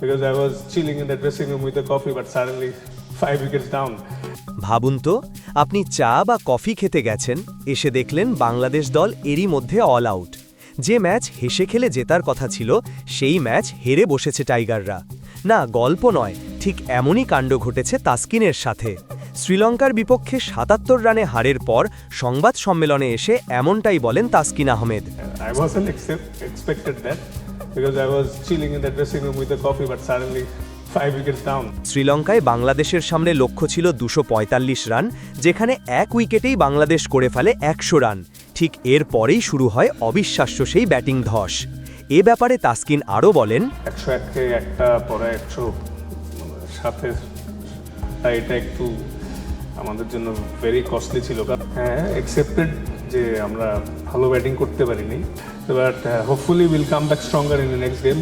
because I was chilling in the dressing room with a coffee, but suddenly five wickets down. ভাবুন তো আপনি চা বা coffee খেতে গেছেন এসে দেখলেন বাংলাদেশ দল এরই মধ্যে অল আউট যে ম্যাচ হেসে খেলে জেতার কথা ছিল সেই ম্যাচ হেরে বসেছে টাইগাররা। না গল্প নয় ঠিক এমনই কাণ্ড ঘটেছে তাসকিনের সাথে। শ্রীলঙ্কার বিপক্ষে সাতাত্তর রানে হারের পর সংবাদ সম্মেলনে এসে এমনটাই বলেন Taskin Ahmed. Because I was chilling in the dressing room with a coffee, but suddenly five wickets down. শ্রীলঙ্কায় বাংলাদেশের সামনে লক্ষ্য ছিল দুশো রান যেখানে এক উইকেটেই বাংলাদেশ করে ফেলে একশো রান ঠিক এর পরেই শুরু হয় অবিশ্বাস্য সেই ব্যাটিং ধস এ ব্যাপারে তাসকিন আরও বলেন একশো একে একটা পরে একশো সাথে এটা একটু আমাদের জন্য ভেরি কস্টলি ছিল। হ্যাঁ এক্সেপ্টেড যে আমরা ভালো ব্যাটিং করতে পারিনি। But hopefully will come back stronger in the next game